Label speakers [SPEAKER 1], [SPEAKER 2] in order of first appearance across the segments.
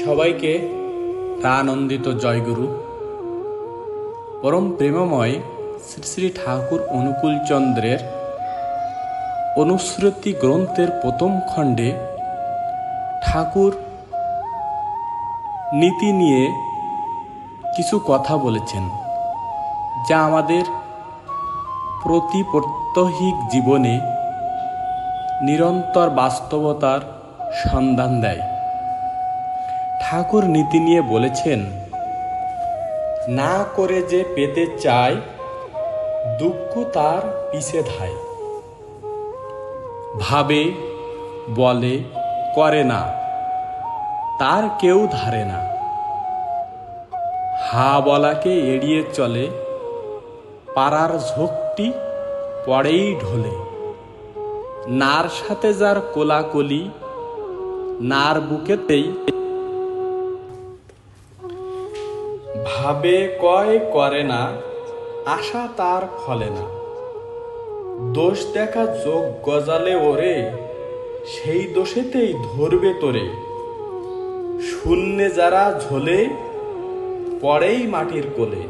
[SPEAKER 1] সবাইকে প্রানন্দিত জয়গুরু। পরম প্রেমময় শ্রী শ্রী ঠাকুর অনুকূল চন্দ্রের অনুশ্রুতি গ্রন্থের প্রথম খণ্ডে ঠাকুর নীতি নিয়ে কিছু কথা বলেছেন, যা আমাদের প্রতি প্রত্যহিক জীবনে নিরন্তর বাস্তবতার সন্ধান দেয়। ঠাকুর নীতি নিয়ে বলেছেন, না করে যে পেতে চায় দুঃখ তার পিছে ধায়। ভাবে, বলে, করে না, তার কেউ ধারে না। হা বলাকে এড়িয়ে চলে, পাড়ার ঝোঁকটি পড়েই ঢোলে। নার সাথে যার কোলাকলি, নার বুকেতেই ভাবে কয় করে না, আশা তার ফলে না। দোষ দেখা চোখ গজালে ওরে, সেই দোষেতেই ধরবে তোরে। শূন্যে যারা ঝোলে, পড়েই মাটির কোলে।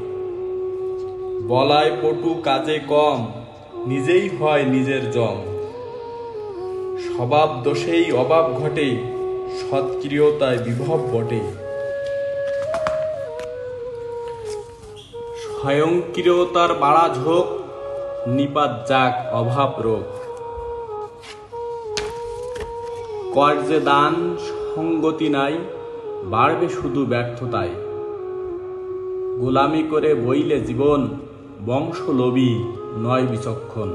[SPEAKER 1] বলায় পটু কাজে কম, নিজেই হয় নিজের জম। স্বভাব দোষেই অভাব ঘটে সৎক্রিয়তায় বিভব বটে স্বয়ংক্রিয়তার বাড়া ঝোঁক, নিপাত যাক অভাব রোগ। কর্যে দান সঙ্গতি নাই, বাড়বে শুধু ব্যর্থতায় গোলামি করে বইলে জীবন বংশ লোভী নয় বিচক্ষণ।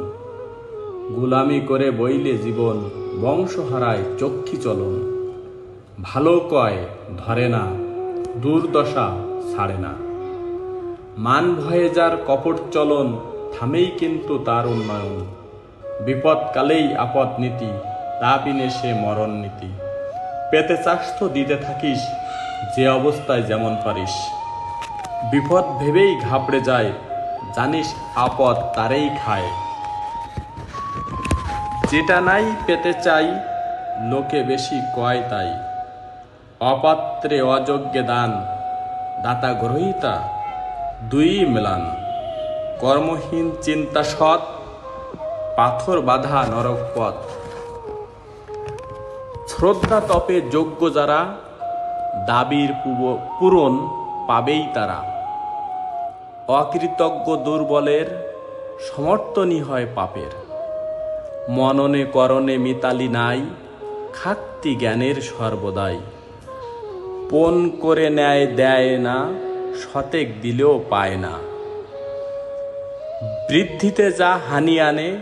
[SPEAKER 1] গোলামি করে বইলে জীবন বংশ হারায় চক্ষি চলন। ভালো কয় ধরে না, দুর্দশা ছাড়ে না। মান ভয়ে যার কপট চলন, থামেই কিন্তু তার উন্নয়ন। বিপদকালেই আপদ নীতি তা বিনে সে মরণ নীতি। পেতে চাস তো দিতে থাকিস, যে অবস্থায় যেমন পারিস। বিপদ ভেবেই ঘাবড়ে যায়, জানিস আপদ তারেই খায়। যেটা নাই পেতে চাই, লোকে বেশি কয় তাই। অপাত্রে অযোগ্যে দান, দাতা গ্রহিতা দুই মেলান। কর্মহীন চিন্তা সৎ, পাথর বাধা নরক পথ। শ্রদ্ধা তপে যোগ্য যারা, দাবির পূরণ পাবেই তারা। অকৃতজ্ঞ দুর্বলের, সমর্থনই হয় পাপের। মননে করণে মিতালি নাই খাক্তি জ্ঞানের সর্বদাই। পণ করে নেয় দেয় না শতেক দিলেও পায় না। বৃদ্ধিতে যা হানি আনে,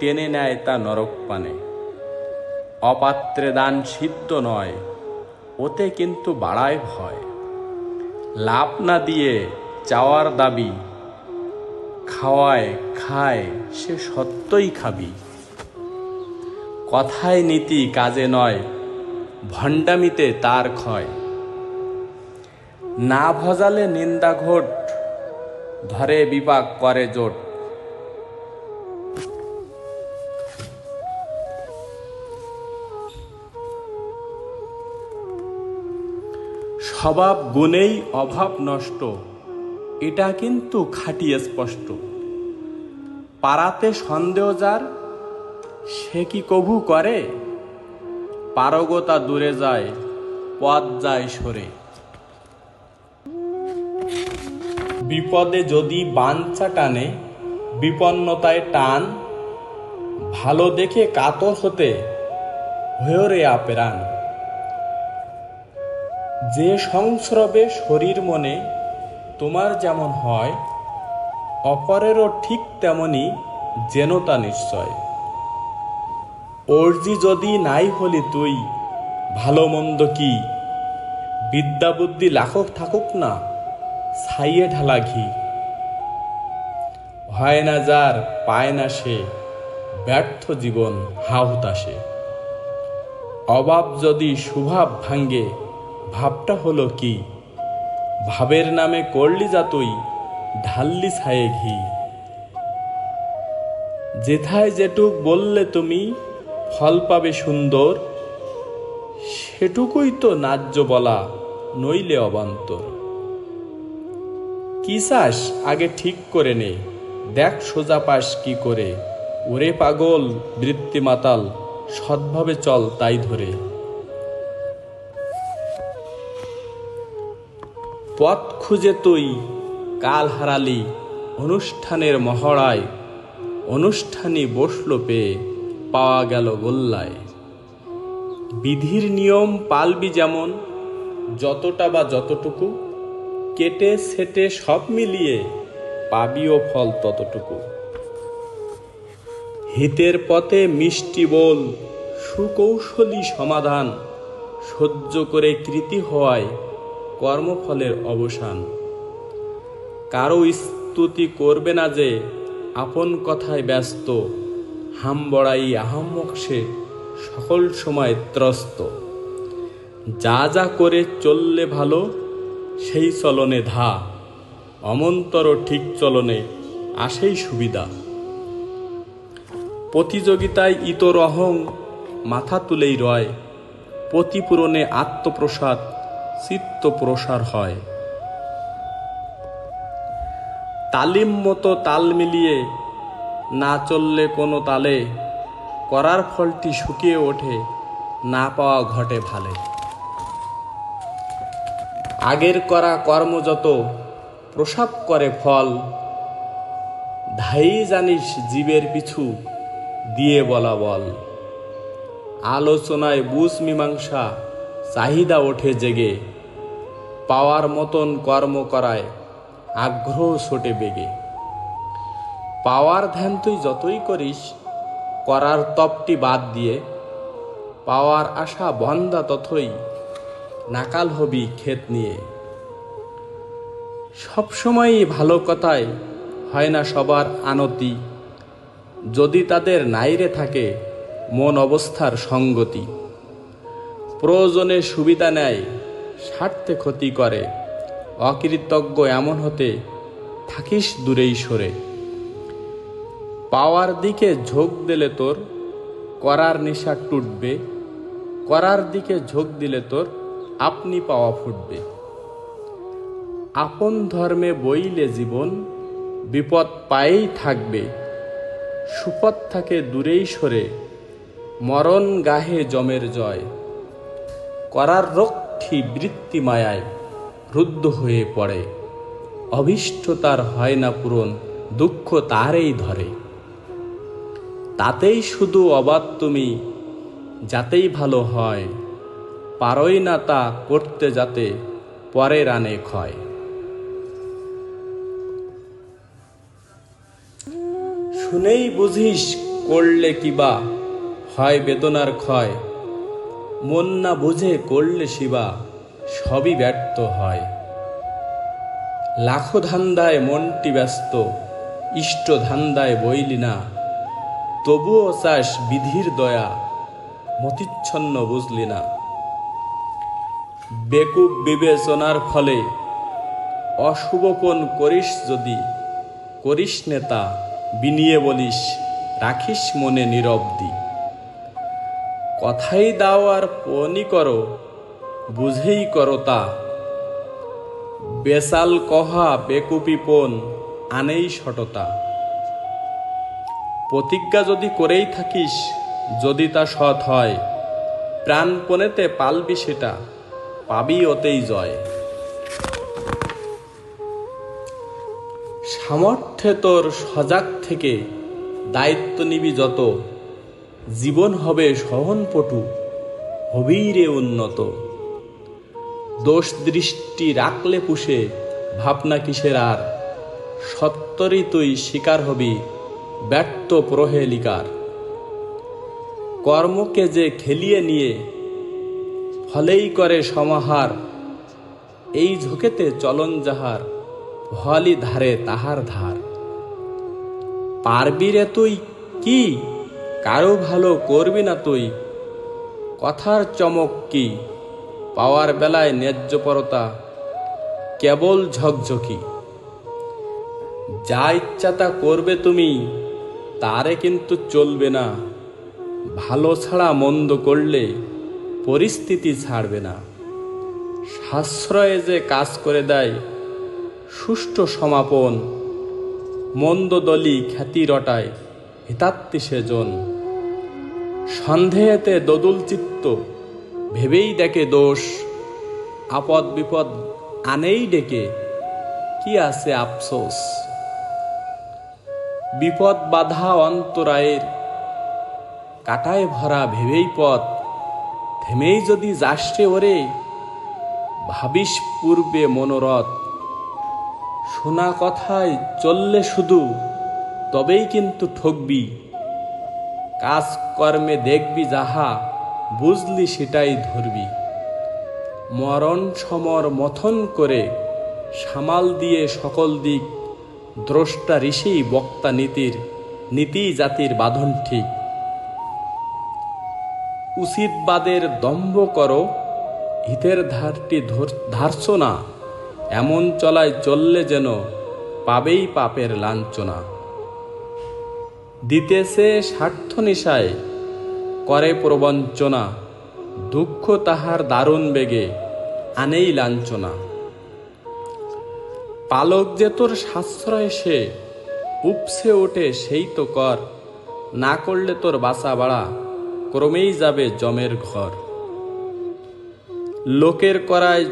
[SPEAKER 1] টেনে নেয় তা নরক পানে। অপাত্রে দান সিদ্ধ নয়, ওতে কিন্তু বাড়ায় ভয়। লাভ না দিয়ে চাওয়ার দাবি, খাওয়ায় খায় সে সত্যই খাবি। কথায় নীতি কাজে নয়, ভণ্ডামিতে তার ক্ষয়। না ভজালে নিন্দা ঘোট, ধরে বিপাক করে জোট। স্বভাব গুণেই অভাব নষ্ট, এটা কিন্তু খাটিয়ে স্পষ্ট। পাড়াতে সন্দেহ যার, সে কি কভু করে? পারগতা দূরে যায়, পথ যায় সরে। বিপদে যদি বাঞ্ছা টানে, বিপন্নতায় টান, ভালো দেখে কাতর হতে হয়ে আপেরান। যে সংস্রবে শরীর মনে তোমার যেমন হয়, অপরেরও ঠিক তেমনি যেন তা নিশ্চয়। অর্জি যদি নাই হলি তুই, ভালো মন্দ কি? বিদ্যা বুদ্ধি লাখক থাকুক না ছাইয়ে ঢালা ঘি। হয় না যার, পায় না সে, ব্যর্থ জীবন হাহুতাসে অভাব যদি সুভাব ভাঙ্গে ভাবটা হলো কি? ভাবের নামে করলি যা তুই, ঢাললি ছায়ে ঘি। যেথায় যেটুক বললে তুমি, ফল পাবে সুন্দর, সেটুকুই তো ন্যায্য বলা নইলে অবান্তর। কি চাস? আগে ঠিক করে নে। দেখ সোজা পাস কি করে। ওরে পাগল, বৃত্তি মাতাল, সৎভাবে চল তাই ধরে। পথ খুঁজে তুই, কাল হারালি অনুষ্ঠানের মহড়ায়। অনুষ্ঠানই বসল পেয়ে পাওয়া গেল গোল্লায়। বিধির নিয়ম পালবি যেমন, যতটা বা যতটুকু কেটে সেটে সব মিলিয়ে পাবিও ফল ততটুকু। হিতের পথে মিষ্টি বল, সুকৌশলী সমাধান, সহ্য করে কৃতি হওয়ায় কর্মফলের অবসান। কারও স্তুতি করবে না যে আপন কথায় ব্যস্ত, হাম বড়াই আহম্মক সে সকল সময় ত্রস্ত। যা যা করে চললে ভালো সেই চলনে ধা, অমন্তর ঠিক চলনে আসেই সুবিধা। প্রতিযোগিতায় ইতর অহং, মাথা তুলেই রয়, প্রতিপূরণে আত্মপ্রসাদ চিত্ত প্রসার হয়। তালিম মতো তাল মিলিয়ে, না চললে কোনো তালে, করার ফলটি শুকিয়ে ওঠে, না পাওয়া ঘটে ভালে। আগের করা কর্ম যত প্রসাব করে ফল, ধাই জানিস জীবের পিছু দিয়ে বলা বল। আলোচনায় বুঝ মীমাংসা, চাহিদা ওঠে জেগে। পাওয়ার মতন কর্ম করায় আগ্রহ ছোটে বেগে। পাওয়ার ধ্যান তুই যতই করিস, করার তপটি বাদ দিয়ে, পাওয়ার আশা বন্ধা তথই নাকাল হবি ক্ষেত নিয়ে। সবসময়ই ভালো কথায় হয় না সবার আনতি। যদি তাদের নাইরে থাকে মন অবস্থার সঙ্গতি। প্রয়োজনে সুবিধা নেয়, স্বার্থে ক্ষতি করে। অকৃতজ্ঞ এমন হতে থাকিস দূরেই সরে। পাওয়ার দিকে ঝোঁক দিলে তোর, করার নেশা টুটবে। করার দিকে ঝোঁক দিলে তোর আপনি পাওয়া ফুটবে। আপন ধর্মে বইলে জীবন, বিপদ পায়েই থাকবে। সুপথ থাকে দূরেই সরে, মরণ গাহে জমের জয়। করার রক্ষী বৃত্তি মায়ায় রুদ্ধ হয়ে পড়ে। অভীষ্ট তার হয় না পূরণ, দুঃখ তারেই ধরে। তাতেই শুধু অবাদ তুমি, যাতেই ভালো হয়। পারই না তা করতে যাতে পরে রানে ক্ষয়। শুনেই বুঝিস করলে কিবা হয় বেদনার ক্ষয়। মন না বুঝে করলে শিবা সবই ব্যর্থ হয়। লাখো ধান্দায় মনটি ব্যস্ত, ইষ্ট ধান্দায় বইলি না। তবুও চাস বিধির দয়া, মতিচ্ছন্ন বুঝলি না। বেকুব বিবেচনার ফলে অশুভপন করিস যদি, করিস নেতা, বিনিয়ে বলিস, রাখিস মনে নিরবদি কথাই দাও আর পনি করো, বুঝেই করো তা। বেসাল কহা বেকুপিপন আনেই সটতা প্রতিজ্ঞা যদি করেই থাকিস, যদি তা সৎ হয়, প্রাণপণেতে পালবি সেটা। পাবি ওতেই জয়। সামর্থ্যে তোর সজাগ থেকে দায়িত্ব নিবি যত। জীবন হবে সহনপটু হবেই রে উন্নত। দোষ দৃষ্টি রাখলে পুষে, ভাবনা কিসের আর? সত্তরই তুই শিকার হবি, ব্যর্থ প্রহেলিকার। কর্মকে যে খেলিয়ে নিয়ে ফলেই করে সমাহার। এই ঝোঁকেতে চলন যাহার ভলি ধারে তাহার ধার। পারবি রে তুই কি? কারও ভালো করবি না তুই। কথার চমক কি? পাওয়ার বেলায় ন্যায্যপরতা, কেবল ঝকঝকি। যা ইচ্ছা তা করবে তুমি, তারে কিন্তু চলবে না। ভালো ছাড়া মন্দ করলে পরিস্থিতি ছাড়বে না। সাশ্রয়ে যে কাজ করে দেয়, সুষ্ঠু সমাপন, মন্দ দলি খ্যাতি রটায় হিতাত্মী সেজন। সন্দেহেতে দদুল চিত্ত, ভেবেই দেখে দোষ। আপদ বিপদ আনেই ডেকে, কি আছে আফসোস? বিপদ বাধা অন্তরায়ের, কাটায় ভরা ভেবেই পথ। থেমেই যদি যাসরে ওরে, ভাবিস পূর্বে মনোরথ। শোনা কথায় চললে শুধু, তবেই কিন্তু ঠকবি। কাজ কর্মে দেখবি যাহা, বুঝলি সেটাই ধরবি। মরণ সমর মথন করে, সামাল দিয়ে সকল দিক, দ্রষ্টা ঋষি বক্তা নীতির, নীতি জাতির বাঁধন ঠিক। উচিতবাদের দম্ভ করো, হিতের ধারটি ধর- ধারছ না, এমন চলায় চললে যেন পাবেই পাপের লাঞ্ছনা। দিতেছে স্বার্থ নিশায়, করে প্রবঞ্চনা, দুঃখ তাহার দারুণ বেগে আনেই লাঞ্ছনা। পালক যে তোর সাশ্রয় সে, উপসে ওঠে সেই তো কর, না করলে তোর বাসা বাড়া ক্রমেই যাবে জমের ঘর। লোকের করায়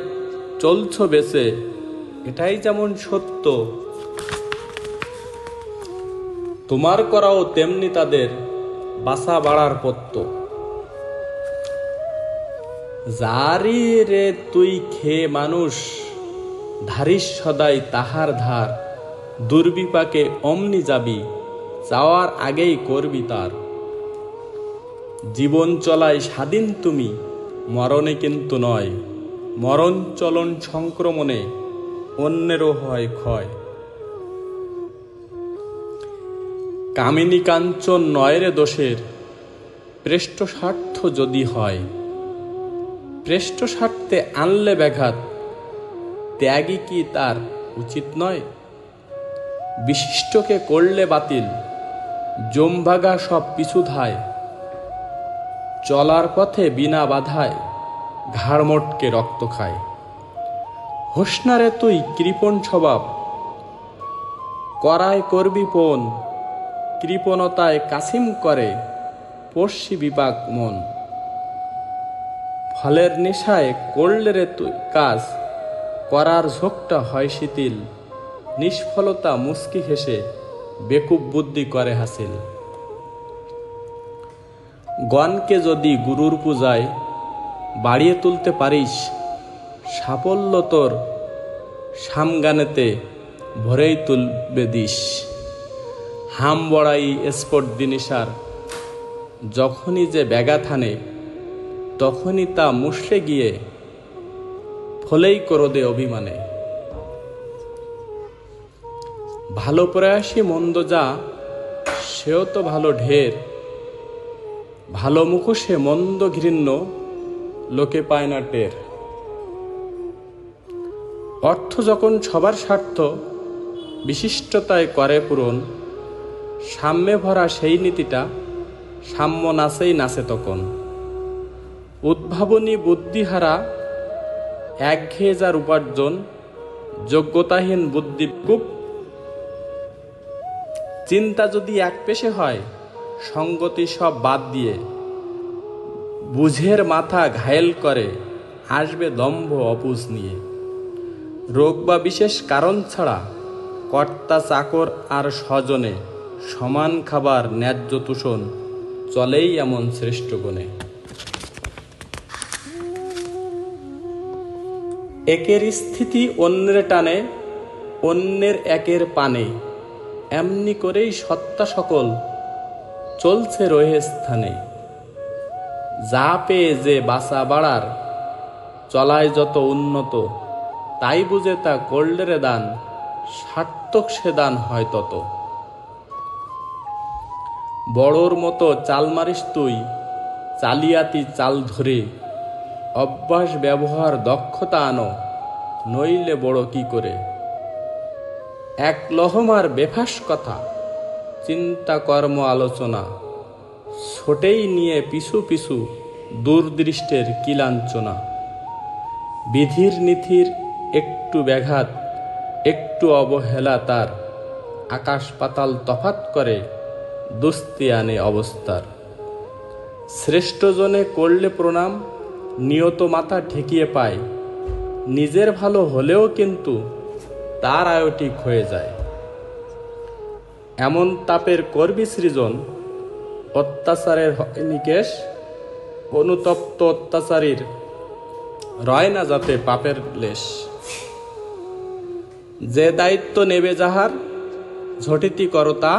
[SPEAKER 1] চলছ বেছে এটাই যেমন সত্য। তোমার করাও তেমনি তাদের বাসা বাড়ার পত্য। যারি রে তুই খেয়ে মানুষ, ধারিস সদাই তাহার ধার। দুর্বিপাকে অমনি যাবি, যাওয়ার আগেই করবি তার। জীবন চলায় স্বাধীন তুমি, মরণে কিন্তু নয়। মরণ চলন সংক্রমণে, অন্যেরও হয় ক্ষয়। কামিনী কাঞ্চন নয়রে দোষের প্রেষ্ট স্বার্থ যদি হয়। প্রেষ্ট স্বার্থে আনলে ব্যাঘাত ত্যাগই কি তার উচিত নয়? বিশিষ্টকে করলে বাতিল, জমভাগা সব পিছু ধায়। চলার পথে বিনা বাধায় ঘাড় মোটকে রক্ত খায়। হোসনারে তুই কৃপণ স্বভাব। করায় করবি পণ কৃপণতায় কাসিম করে পড়শি বিপাক মন। ফলের নেশায় করলে তুই কাজ, করার ঝোঁকটা হয় শিথিল, নিষ্ফলতা মুস্কি হেসে বেকুব বুদ্ধি করে হাসিল। গণকে যদি গুরুর পূজায় বাড়িয়ে তুলতে পারিস, সাফল্য তোর সামগানেতে ভরেই তুলবে দিস। হাম বড়াই স্পট দিনিসার, যখনই যে ব্যাঘাত হানে, তখনই তা মুষড়ে গিয়ে ফলেই করদে অভিমানে। ভালো প্রয়াসী মন্দ যা, সেও তো ভালো ঢের। ভালো মুখোশে মন্দ ঘৃণ্য লোকে পায় না টের। অর্থ যখন সবার স্বার্থ, বিশিষ্টতায় করে পূরণ, সাম্যে ভরা সেই নীতিটা সাম্য নাচেই নাচে তখন। উদ্ভাবনী বুদ্ধিহারা একঘেয়ে যার উপার্জন, যোগ্যতাহীন বুদ্ধিকূপ চিন্তা যদি এক পেশে হয় সঙ্গতি সব বাদ দিয়ে বুঝের মাথা ঘায়েল করে আসবে দম্ভ অপুজ নিয়ে। রোগ বা বিশেষ কারণ ছাড়া কর্তা চাকর আর স্বজনে সমান খাবার, ন্যায্য তুষণ চলেই এমন শ্রেষ্ঠ গুণে। একের স্থিতি অন্যের টানে, অন্যের একের পানে, এমনি করেই সত্তা সকল চলছে রহে স্থানে। যা পেয়ে যে বাসা বাড়ার, চলায় যত উন্নত, তাই বুঝে তা করলে রে দান, সার্থক সে দান হয় তত। বড়র মতো চাল মারিস তুই, চালিয়াতি চাল ধরে, অভ্যাস, ব্যবহার, দক্ষতা আনো, নইলে বড় কি করে? এক লহমার বেফাস কথা। চিন্তা কর্ম আলোচনা, ছোটেই নিয়ে পিছু পিছু দূরদৃষ্টের কিলাঞ্চনা। বিধির নীতির একটু ব্যাঘাত, একটু অবহেলা তার। আকাশ পাতাল তফাত করে দুস্তি আনে অবস্থার। শ্রেষ্ঠজনে করলে প্রণাম, নিয়ত মাথা ঠেকিয়ে পায়। নিজের ভালো হলেও কিন্তু তার আয়োটিক হয়ে যায়। এমন তাপের করবি সৃজন, অত্যাচারের নিকেশ, অনুতপ্ত অত্যাচারীর রয় না যাতে পাপের লেশ। যে দায়িত্ব নেবে যাহার, ঝটিতি করতা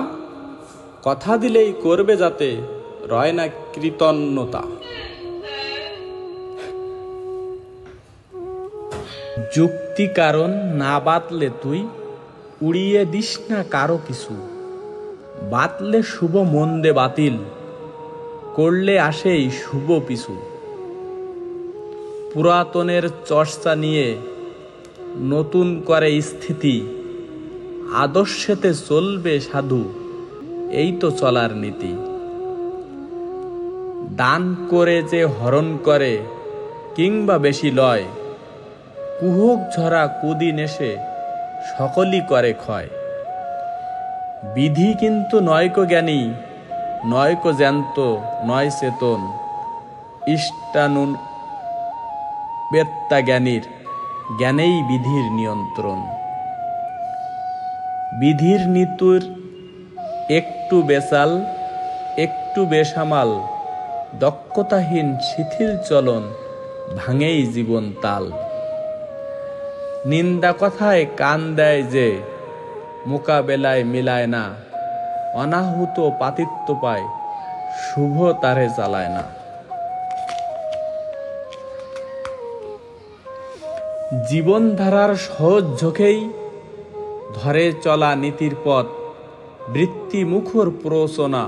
[SPEAKER 1] কথা দিলেই করবে যাতে রয় না কৃতজ্ঞতা যুক্তি কারণ না বাতলে তুই, উড়িয়ে দিস না কারও কিছু। বাতলে শুভ মন্দে বাতিল, করলে আসেই শুভ পিছু। পুরাতনের চর্চা নিয়ে নতুন করে স্থিতি, আদর্শেতে চলবে সাধু, এই তো চলার নীতি। দান করে যে হরণ করে, কিংবা বেশি লয়, কুহক ঝরা কুদিন এসে সকলই করে ক্ষয়। বিধি কিন্তু নয়কো জ্ঞানী, নয়কো জ্যান্ত, নয় চেতন, ইষ্টানুন বেত্তা জ্ঞানীর, জ্ঞানেই বিধির নিয়ন্ত্রণ। বিধির নীতুর একটু বেসাল একটু বেসামাল, দক্ষতাহীন শিথিল চলন ভাঙেই জীবন তাল। নিন্দা কথায় কান দেয় যে মোকাবেলায় মিলায় না, অনাহুত পাতিত্ব পায়, শুভ তারে চালায় না। জীবনধারার সহজ ঝোঁকেই ধরে চলা নীতির পথ বৃত্তি মুখর প্রোচনা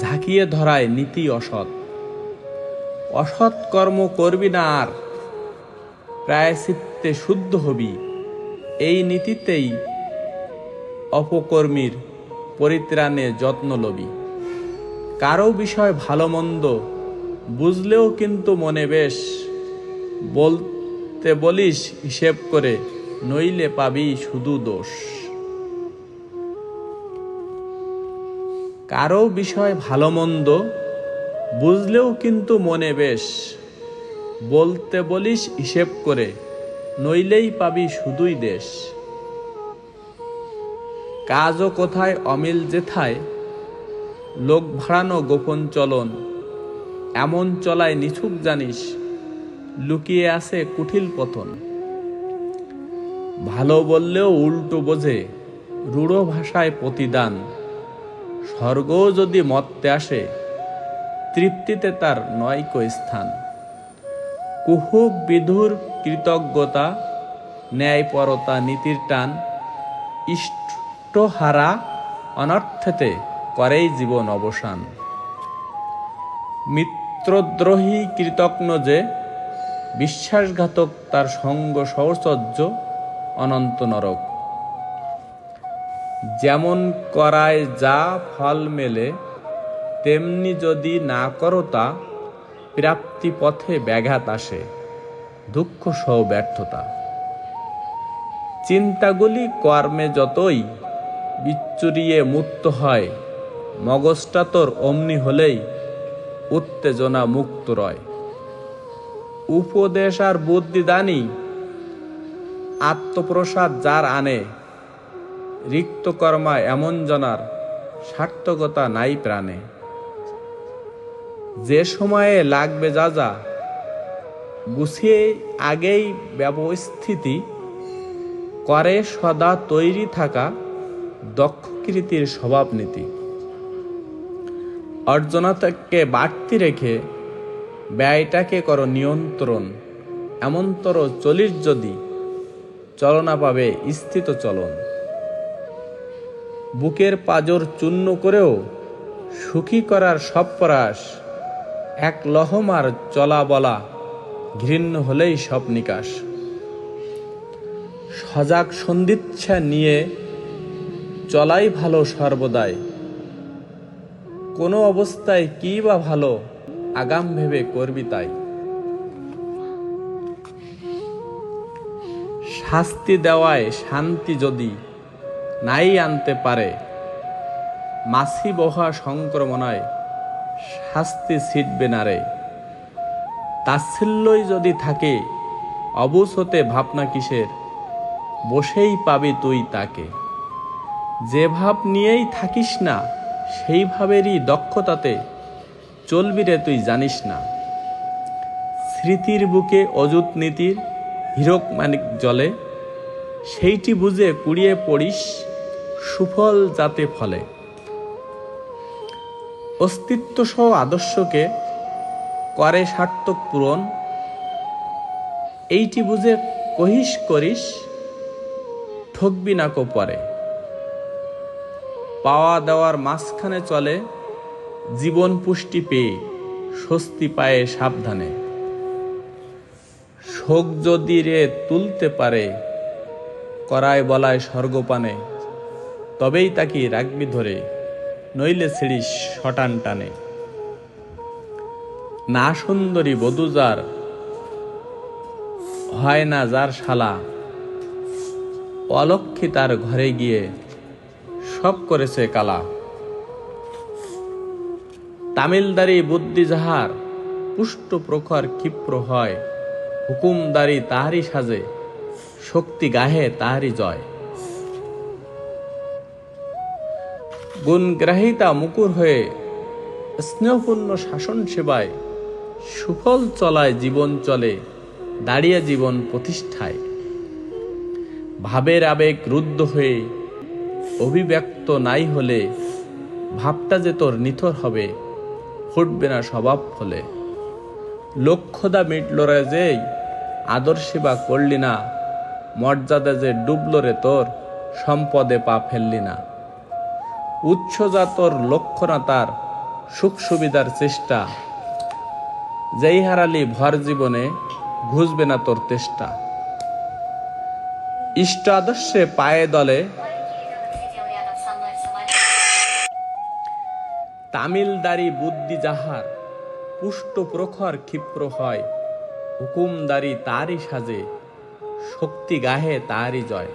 [SPEAKER 1] ঝাঁকিয়ে ধরায় নীতি অসৎ। অসৎ কর্ম করবি না আর, প্রায়শ্চিত্তে শুদ্ধ হবি, এই নীতিতেই অপকর্মীর পরিত্রাণে যত্ন লবি। কারও বিষয় ভালো মন্দ বুঝলেও কিন্তু মনে বেশ। বলতে বলিস, হিসেব করে নইলে পাবি শুধু দোষ। কারও বিষয় ভালো মন্দ বুঝলেও কিন্তু মনে বেশ। বলতে বলিস, হিসেব করে নইলেই পাবি শুধুই দেশ। কাজও কোথায় অমিল যেথায়, লোক ভাড়ানো গোপন চলন, এমন চলায় নিছুক জানিস, লুকিয়ে আছে কুঠিল পতন। ভালো বললেও উল্টো বোঝে, রূঢ় ভাষায় প্রতিদান, স্বর্গও যদি মত্তে আসে, তৃপ্তিতে তার নয়ক স্থান। কুহুক বিধুর কৃতজ্ঞতা, ন্যায়পরতা নীতির টান ইষ্টহারা অনর্থেতে করেই জীবন অবসান। মিত্রদ্রোহী কৃতজ্ঞ যে, বিশ্বাসঘাতক তার সঙ্গ সৌচর্য অনন্ত নরক। যেমন করায় যা ফল মেলে, তেমনি যদি না করো তা, প্রাপ্তি পথে ব্যাঘাত আসে, দুঃখ সহ ব্যর্থতা। চিন্তাগুলি কর্মে যতই বিচ্চুরিয়ে মুক্ত হয়। মগজটা তোর অমনি হলেই উত্তেজনা মুক্ত রয়। উপদেশ আর বুদ্ধি দানি আত্মপ্রসাদ যার আনে। রিক্ত কর্মা এমন জনার সার্থকতা নাই প্রাণে। যে সময়ে লাগবে যা যা, গুছিয়ে আগেই ব্যবস্থিতি, করে সদা তৈরি থাকা দক্ষকৃতির স্বভাব নীতি অর্জনতাকে বাড়তি রেখে ব্যয়টাকে করো নিয়ন্ত্রণ, এমনতর চলিস যদি চলনা পাবে স্থিত চলন। বুকের পাজর চূর্ণ করেও সুখী করার সব প্রয়াস, এক লহমার চলা বলা ঘৃণ্য হলেই সব নিকাশ। সজাগ সন্দিচ্ছা নিয়ে চলাই ভালো সর্বদাই। কোনো অবস্থায় কী বা ভালো, আগাম ভেবে করবি তাই। শাস্তি দেওয়ায় শান্তি যদি নাই আনতে পারে, মাছি বহা সংক্রমণায় শাস্তি ছিটবে না রে। তাচ্ছিল্যই যদি থাকে অবুস হতে ভাবনা কিসের, বসেই পাবি তুই তাকে। যে ভাব নিয়েই থাকিস না, সেই ভাবেরই দক্ষতাতে চলবি রে তুই জানিস না। স্মৃতির বুকে অযুত নীতির হীরক মানিক জলে, সেইটি বুঝে কুড়িয়ে পড়িস সুফল যাতে ফলে। অস্তিত্ব সহ আদর্শকে করে সার্থক পূরণ, এইটি বুঝে কহিস করিস, ঠকবি না কো পরে পাওয়া দেওয়ার মাঝখানে চলে জীবন পুষ্টি পেয়ে স্বস্তি পায়ে সাবধানে। শোক যদি রে তুলতে পারে করায় বলায় স্বর্গপানে, তবেই তাকে রাখবি ধরে, নইলে ছিড়িস শটান টানে। না সুন্দরী বধূ যার হয় না যার শালা, অলক্ষী তার ঘরে গিয়ে সব করেছে কালা। তামিলদারি বুদ্ধি যাহার পুষ্ট প্রখর ক্ষিপ্র হয়, হুকুমদারি তাহারই সাজে, শক্তি গাহে তাহারই জয়। গুণগ্রাহিতা মুকুর হয়ে, স্নেহপূর্ণ শাসন সেবায়, সুফল চলায় জীবন চলে, দাঁড়িয়ে জীবন প্রতিষ্ঠায়। ভাবের আবেগ রুদ্ধ হয়ে অভিব্যক্ত নাই হলে ভাবটা যে তোর নিথর হবে ফুটবে না স্বভাব ফলে। লক্ষ্যদা মিটল রে যেই আদর সেবা করলি না, মর্যাদা যে ডুবল রে তোর সম্পদে পা ফেললি না। উচ্চ যা তোর লক্ষ্য না তার সুখ সুবিধার চেষ্টা, যেই হারালি ভর জীবনে ঘুষবে না তোর চেষ্টা ইষ্ট আদর্শে পায়ে দলে তামিলদারি বুদ্ধি যাহার, পুষ্ট প্রখর ক্ষিপ্র হয়, হুকুমদারি তারই সাজে, শক্তি গাহে তারই জয়।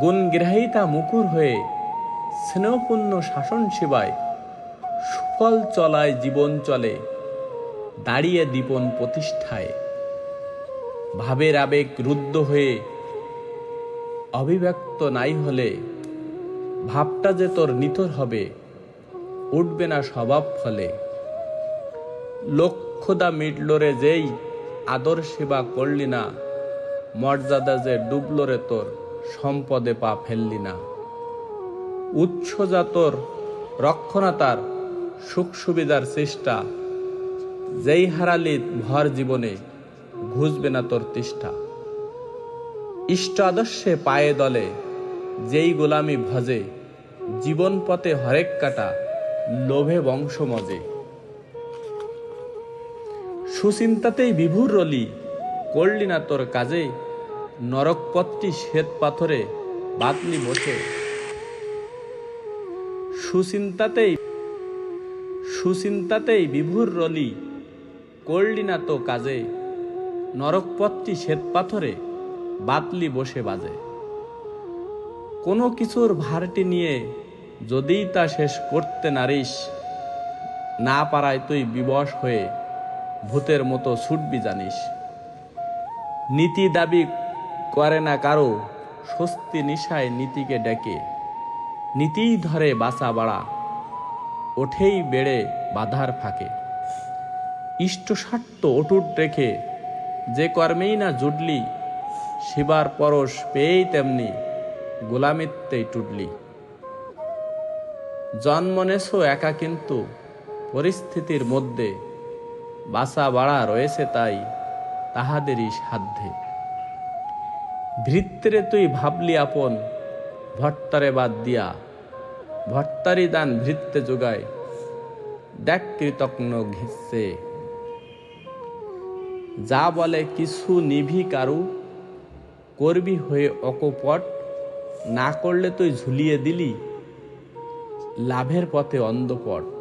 [SPEAKER 1] গুণগ্রাহিতা মুকুর হয়ে, স্নেহপূর্ণ শাসন সেবায় সুফল চলায় জীবন চলে, দাঁড়িয়ে দীপন প্রতিষ্ঠায়। ভাবের আবেগ রুদ্ধ হয়ে অভিব্যক্ত নাই হলে, ভাবটা যে তোর নিতর হবে উঠবে না স্বভাব ফলে। লক্ষ্যদা মিটল রে যেই আদর সেবা করলি না, মর্যাদা যে ডুবল রে তোর সম্পদে পা ফেললি না। উচ্চ যা তোর রক্ষণাতার সুখ সুবিধার চেষ্টা, যেই হারালি ভর জীবনে ঘুষবে না তোর তিষ্ঠা। ইষ্ট আদর্শে পায়ে দলে, যেই গোলামি ভজে, জীবন পথে হরেক কাটা লোভে বংশ মজে সুচিন্তাতেই বিভুর রলি, করলি না তোর কাজে নরকপথটি শ্বেত পাথরে বাতলি বসে। সুচিন্তাতেই সুচিন্তাতেই বিভুর রলি, করলি না তো কাজে নরকপথটি শ্বেত পাথরে বাতলি বসে বাজে। কোনো কিছুর ভারটি নিয়ে যদি তা শেষ করতে নারিস, না পারায় তুই বিবশ হয়ে ভূতের মতো ছুটবি জানিস। নীতি দাবি করে না কারও, স্বস্তি নিশায় নীতিকে ডেকে। নীতিই ধরে বাসা বাড়া, ওঠেই বেড়ে বাধার ফাঁকে। ইষ্টস্বার্থ অটুট রেখে যে কর্মেই না জুটলি, শিবার পরশ পেয়েই তেমনি গোলামিত্তেই টুটলি। জন্ম নেছো একা কিন্তু, পরিস্থিতির মধ্যে। বাসা বাড়া রয়েছে তাই তাহাদেরই সাধ্যে। ভৃত্রে তুই ভাবলি আপন, ভট্টারে বাদ দিয়া। ভট্টারি দান ভৃত্তে যোগায়, দেখ কৃতজ্ঞ ঘিসছে যা বলে কিছু নিভি কারু, করবি হয়ে অকপট, না করলে তুই ঝুলিয়ে দিলি। লাভের পথে অন্ধপট